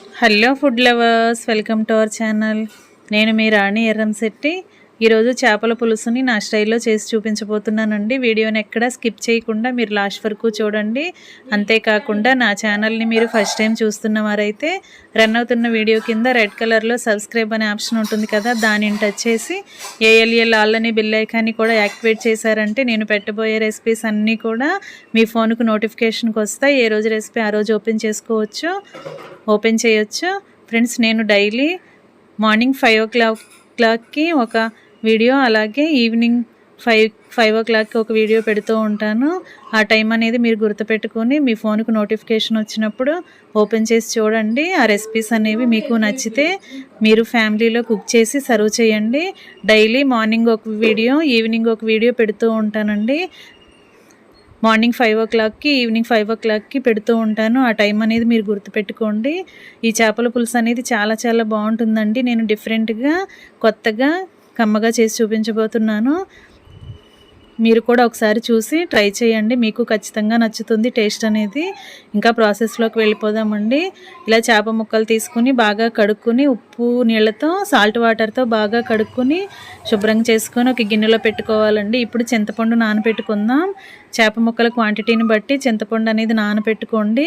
Hello food lovers welcome to our channel నేను మీ రాణి ఎర్రంశెట్టి ఈరోజు చేపల పులుసుని నా స్టైల్లో చేసి చూపించబోతున్నానండి. వీడియోని ఎక్కడ స్కిప్ చేయకుండా మీరు లాస్ట్ వరకు చూడండి. అంతేకాకుండా నా ఛానల్ని మీరు ఫస్ట్ టైం చూస్తున్న వారైతే రన్ అవుతున్న వీడియో కింద రెడ్ కలర్లో సబ్స్క్రైబ్ అనే ఆప్షన్ ఉంటుంది కదా దానిని టచ్ చేసి ఏఎల్ఎల్ ఆల్లని బిల్ ఐకాన్ని కూడా యాక్టివేట్ చేశారంటే నేను పెట్టబోయే రెసిపీస్ అన్నీ కూడా మీ ఫోన్కు నోటిఫికేషన్కి వస్తాయి. ఏ రోజు రెసిపీ ఆ రోజు ఓపెన్ చేసుకోవచ్చు ఓపెన్ చేయొచ్చు. ఫ్రెండ్స్ నేను daily morning five o'clock క్లాక్కి ఒక వీడియో అలాగే ఈవినింగ్ ఫైవ్ ఫైవ్ ఓ క్లాక్కి ఒక వీడియో పెడుతూ ఉంటాను. ఆ టైం అనేది మీరు గుర్తుపెట్టుకొని మీ ఫోన్కు నోటిఫికేషన్ వచ్చినప్పుడు ఓపెన్ చేసి చూడండి. ఆ రెసిపీస్ అనేవి మీకు నచ్చితే మీరు ఫ్యామిలీలో కుక్ చేసి సర్వ్ చేయండి. డైలీ మార్నింగ్ ఒక వీడియో ఈవినింగ్ ఒక వీడియో పెడుతూ ఉంటానండి. మార్నింగ్ ఫైవ్ ఓ క్లాక్కి ఈవినింగ్ ఫైవ్ ఓ క్లాక్కి పెడుతూ ఉంటాను. ఆ టైం అనేది మీరు గుర్తుపెట్టుకోండి. ఈ చేపల పులుసు అనేది చాలా చాలా బాగుంటుందండి. నేను డిఫరెంట్గా కొత్తగా కమ్మగా చేసి చూపించబోతున్నాను. మీరు కూడా ఒకసారి చూసి ట్రై చేయండి. మీకు ఖచ్చితంగా నచ్చుతుంది టేస్ట్ అనేది. ఇంకా ప్రాసెస్లోకి వెళ్ళిపోదామండి. ఇలా చేప ముక్కలు తీసుకుని బాగా కడుక్కుని ఉప్పు నీళ్ళతో సాల్ట్ వాటర్తో బాగా కడుక్కుని శుభ్రం చేసుకొని ఒక గిన్నెలో పెట్టుకోవాలండి. ఇప్పుడు చింతపండు నానబెట్టుకుందాం. చేప ముక్కల క్వాంటిటీని బట్టి చింతపండు అనేది నానబెట్టుకోండి.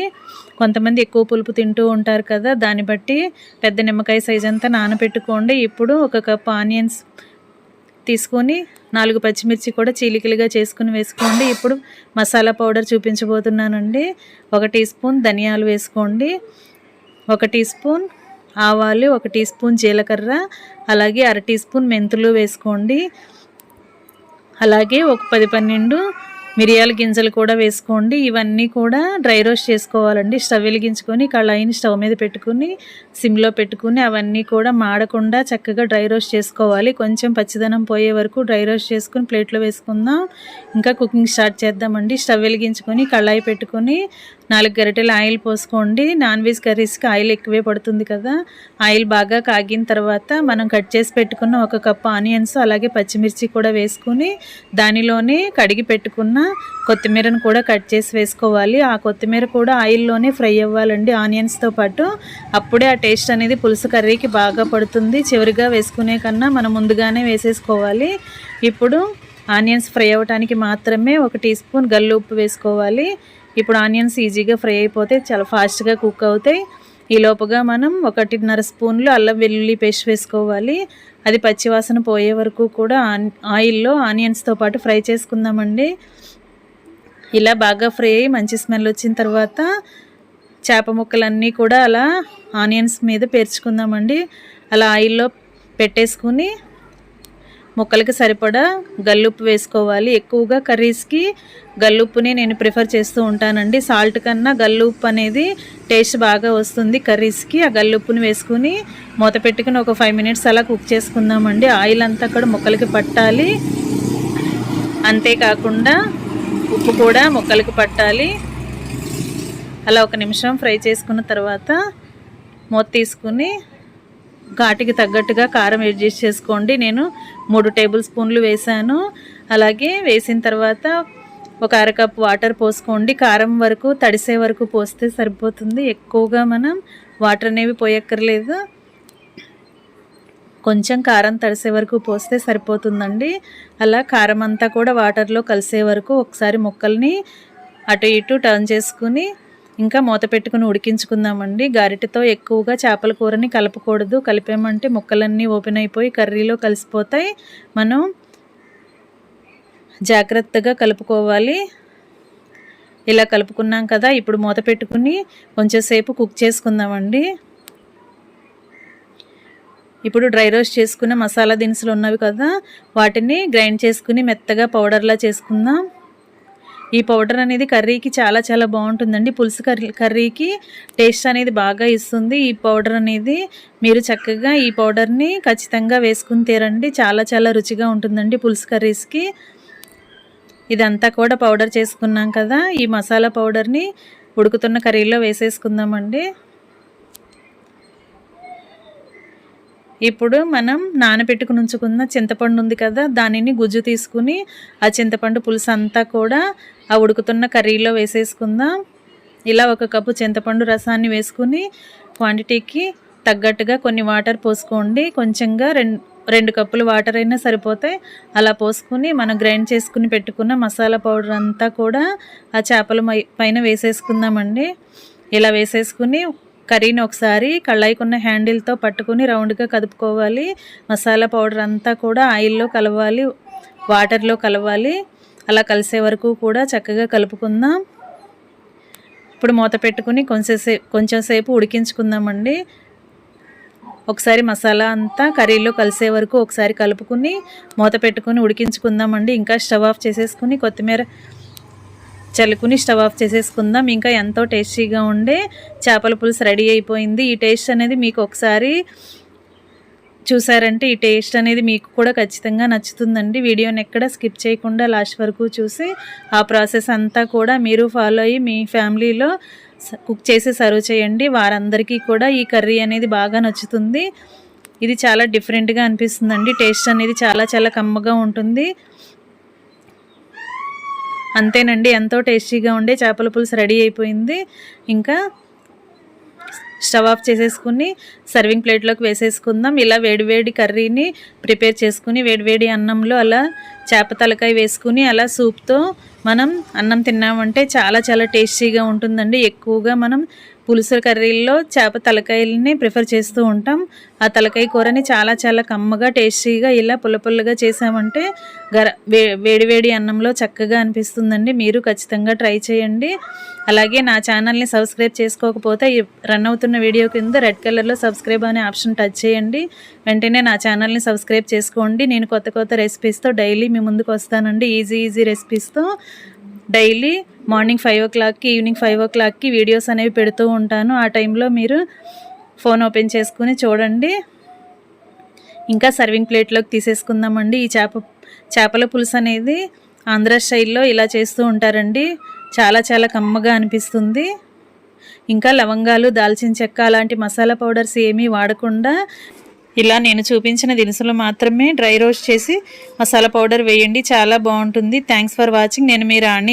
కొంతమంది ఎక్కువ పులుపు తింటూ ఉంటారు కదా దాన్ని బట్టి పెద్ద నిమ్మకాయ సైజ్ అంతా నానబెట్టుకోండి. ఇప్పుడు ఒక కప్ ఆనియన్స్ తీసుకొని నాలుగు పచ్చిమిర్చి కూడా చీలికలుగా చేసుకుని వేసుకోండి. ఇప్పుడు మసాలా పౌడర్ చూపించబోతున్నానండి. ఒక టీ స్పూన్ ధనియాలు వేసుకోండి. ఒక టీ స్పూన్ ఆవాలు ఒక టీ స్పూన్ జీలకర్ర అలాగే అర టీ స్పూన్ మెంతులు వేసుకోండి. అలాగే ఒక పది పన్నెండు మిరియాల గింజలు కూడా వేసుకోండి. ఇవన్నీ కూడా డ్రై రోస్ట్ చేసుకోవాలండి. స్టవ్ వెలిగించుకొని కళాయిని స్టవ్ మీద పెట్టుకుని సిమ్లో పెట్టుకుని అవన్నీ కూడా మాడకుండా చక్కగా డ్రై రోస్ట్ చేసుకోవాలి. కొంచెం పచ్చిదనం పోయే వరకు డ్రై రోస్ట్ చేసుకుని ప్లేట్లో వేసుకుందాం. ఇంకా కుకింగ్ స్టార్ట్ చేద్దామండి. స్టవ్ వెలిగించుకొని కళాయి పెట్టుకొని నాలుగు గరిటెలు ఆయిల్ పోసుకోండి. నాన్ వెజ్ కర్రీస్కి ఆయిల్ ఎక్కువే పడుతుంది కదా. ఆయిల్ బాగా కాగిన తర్వాత మనం కట్ చేసి పెట్టుకున్న ఒక కప్పు ఆనియన్స్ అలాగే పచ్చిమిర్చి కూడా వేసుకుని దానిలోనే కడిగి పెట్టుకున్న కొత్తిమీరను కూడా కట్ చేసి వేసుకోవాలి. ఆ కొత్తిమీర కూడా ఆయిల్లోనే ఫ్రై అవ్వాలండి ఆనియన్స్తో పాటు. అప్పుడే ఆ టేస్ట్ అనేది పులుసు కర్రీకి బాగా పడుతుంది. చివరిగా వేసుకునే కన్నా మనం ముందుగానే వేసేసుకోవాలి. ఇప్పుడు ఆనియన్స్ ఫ్రై అవ్వటానికి మాత్రమే ఒక టీ స్పూన్ గల్లు ఉప్పు వేసుకోవాలి. ఇప్పుడు ఆనియన్స్ ఈజీగా ఫ్రై అయిపోతే చాలా ఫాస్ట్గా కుక్ అవుతాయి. ఈ లోపుగా మనం ఒకటిన్నర స్పూన్లు అల్లం వెల్లుల్లి పేస్ట్ వేసుకోవాలి. అది పచ్చివాసన పోయే వరకు కూడా ఆయిల్లో ఆనియన్స్తో పాటు ఫ్రై చేసుకుందామండి. ఇలా బాగా ఫ్రై అయ్యి మంచి స్మెల్ వచ్చిన తర్వాత చేప ముక్కలన్నీ కూడా అలా ఆనియన్స్ మీద పేర్చుకుందామండి. అలా ఆయిల్లో పెట్టేసుకుని ముక్కలకి సరిపడా గల్లుప్పు వేసుకోవాలి. ఎక్కువగా కర్రీస్కి గల్లుప్పుని నేను ప్రిఫర్ చేస్తూ ఉంటానండి. సాల్ట్ కన్నా గల్లుప్పు అనేది టేస్ట్ బాగా వస్తుంది కర్రీస్కి. ఆ గల్లుప్పుని వేసుకుని మూత పెట్టుకుని ఒక ఫైవ్ మినిట్స్ అలా కుక్ చేసుకుందామండి. ఆయిల్ అంతా కూడా ముక్కలకి పట్టాలి. అంతేకాకుండా ఉప్పు కూడా ముక్కలకి పట్టాలి. అలా ఒక నిమిషం ఫ్రై చేసుకున్న తర్వాత మూత తీసుకుని ఘాటుకి తగ్గట్టుగా కారం అడ్జస్ట్ చేసుకోండి. నేను మూడు టేబుల్ స్పూన్లు వేసాను అలాగే వేసిన తర్వాత ఒక అరకప్ వాటర్ పోసుకోండి. కారం వరకు తడిసే వరకు పోస్తే సరిపోతుంది. ఎక్కువగా మనం వాటర్ అనేవి పోయక్కర్లేదు. కొంచెం కారం తడిసే వరకు పోస్తే సరిపోతుందండి. అలా కారం అంతా కూడా వాటర్లో కలిసే వరకు ఒకసారి ముక్కల్ని అటు ఇటు టర్న్ చేసుకుని ఇంకా మూత పెట్టుకుని ఉడికించుకుందామండి. గరిటెతో ఎక్కువగా చేపల కూరని కలపకూడదు. కలిపామంటే ముక్కలన్నీ ఓపెన్ అయిపోయి కర్రీలో కలిసిపోతాయి. మనం జాగ్రత్తగా కలుపుకోవాలి. ఇలా కలుపుకున్నాం కదా ఇప్పుడు మూత పెట్టుకుని కొంచెంసేపు కుక్ చేసుకుందామండి. ఇప్పుడు డ్రై రోస్ట్ చేసుకున్న మసాలా దినుసులు ఉన్నవి కదా వాటిని గ్రైండ్ చేసుకుని మెత్తగా పౌడర్లా చేసుకుందాం. ఈ పౌడర్ అనేది కర్రీకి చాలా చాలా బాగుంటుందండి. పులుసు కర్రీ కర్రీకి టేస్ట్ అనేది బాగా ఇస్తుంది. ఈ పౌడర్ అనేది మీరు చక్కగా ఈ పౌడర్ని ఖచ్చితంగా వేసుకుని తీరండి. చాలా చాలా రుచిగా ఉంటుందండి పులుసు కర్రీస్కి. ఇదంతా కూడా పౌడర్ చేసుకున్నాం కదా. ఈ మసాలా పౌడర్ని ఉడుకుతున్న కర్రీలో వేసేసుకుందామండి. ఇప్పుడు మనం నానబెట్టుకుని ఉంచుకున్న చింతపండు ఉంది కదా దానిని గుజ్జు తీసుకుని ఆ చింతపండు పులుసు అంతా కూడా ఆ ఉడుకుతున్న కర్రీలో వేసేసుకుందాం. ఇలా ఒక కప్పు చింతపండు రసాన్ని వేసుకుని క్వాంటిటీకి తగ్గట్టుగా కొన్ని వాటర్ పోసుకోండి. కొంచెంగా రెండు రెండు కప్పులు వాటర్ అయినా సరిపోతాయి. అలా పోసుకుని మనం గ్రైండ్ చేసుకుని పెట్టుకున్న మసాలా పౌడర్ అంతా కూడా ఆ చేపల పైన వేసేసుకుందామండి. ఇలా వేసేసుకుని కర్రీని ఒకసారి కళ్ళాయికున్న హ్యాండిల్తో పట్టుకుని రౌండ్గా కదుపుకోవాలి. మసాలా పౌడర్ అంతా కూడా ఆయిల్లో కలవాలి వాటర్లో కలవాలి. అలా కలిసే వరకు కూడా చక్కగా కలుపుకుందాం. ఇప్పుడు మూత పెట్టుకుని కొంచెం సేపు కొంచెం సేపు ఉడికించుకుందామండి. ఒకసారి మసాలా అంతా కర్రీలో కలిసే వరకు ఒకసారి కలుపుకుని మూత పెట్టుకుని ఉడికించుకుందామండి. ఇంకా స్టవ్ ఆఫ్ చేసేసుకుని కొత్తిమీర చల్లుకుని స్టవ్ ఆఫ్ చేసేసుకుందాం. ఇంకా ఎంతో టేస్టీగా ఉండే చేపల పులుసు రెడీ అయిపోయింది. ఈ టేస్ట్ అనేది మీకు ఒకసారి చూసారంటే ఈ టేస్ట్ అనేది మీకు కూడా ఖచ్చితంగా నచ్చుతుందండి. వీడియోని ఎక్కడ స్కిప్ చేయకుండా లాస్ట్ వరకు చూసి ఆ ప్రాసెస్ అంతా కూడా మీరు ఫాలో అయ్యి మీ ఫ్యామిలీలో కుక్ చేసి సర్వ్ చేయండి. వారందరికీ కూడా ఈ కర్రీ అనేది బాగా నచ్చుతుంది. ఇది చాలా డిఫరెంట్గా అనిపిస్తుందండి. టేస్ట్ అనేది చాలా చాలా కమ్మగా ఉంటుంది. అంతేనండి ఎంతో టేస్టీగా ఉండే చేపల పులుసు రెడీ అయిపోయింది. ఇంకా స్టవ్ ఆఫ్ చేసేసుకుని సర్వింగ్ ప్లేట్లోకి వేసేసుకుందాం. ఇలా వేడివేడి కర్రీని ప్రిపేర్ చేసుకుని వేడివేడి అన్నంలో అలా చేప తలకాయ వేసుకుని అలా సూప్తో మనం అన్నం తిన్నామంటే చాలా చాలా టేస్టీగా ఉంటుందండి. ఎక్కువగా మనం పులుసు కర్రీల్లో చేప తలకాయలని ప్రిఫర్ చేస్తూ ఉంటాం. ఆ తలకాయ కూరని చాలా చాలా కమ్మగా టేస్టీగా ఇలా పుల్ల పుల్లగా చేసామంటే గర వేడివేడి అన్నంలో చక్కగా అనిపిస్తుందండి. మీరు ఖచ్చితంగా ట్రై చేయండి. అలాగే నా ఛానల్ని సబ్స్క్రైబ్ చేసుకోకపోతే రన్ అవుతున్న వీడియో కింద రెడ్ కలర్లో సబ్స్క్రైబ్ అనే ఆప్షన్ టచ్ చేయండి. వెంటనే నా ఛానల్ని సబ్స్క్రైబ్ చేసుకోండి. నేను కొత్త కొత్త రెసిపీస్తో డైలీ మీ ముందుకు వస్తానండి. ఈజీ ఈజీ రెసిపీస్తో డైలీ మార్నింగ్ ఫైవ్ ఓ క్లాక్కి ఈవినింగ్ ఫైవ్ ఓ క్లాక్కి వీడియోస్ అనేవి పెడుతూ ఉంటాను. ఆ టైంలో మీరు ఫోన్ ఓపెన్ చేసుకుని చూడండి. ఇంకా సర్వింగ్ ప్లేట్లోకి తీసేసుకుందామండి. ఈ చేప చేపల పులుసు అనేది ఆంధ్ర స్టైల్లో ఇలా చేస్తూ ఉంటారండి. చాలా చాలా కమ్మగా అనిపిస్తుంది. ఇంకా లవంగాలు దాల్చిన చెక్క అలాంటి మసాలా పౌడర్స్ ఏమీ వాడకుండా ఇలా నేను చూపించిన దినుసులు మాత్రమే డ్రై రోస్ట్ చేసి మసాలా పౌడర్ వేయండి. చాలా బాగుంటుంది. థ్యాంక్స్ ఫర్ వాచింగ్ నేను మీ రాణి.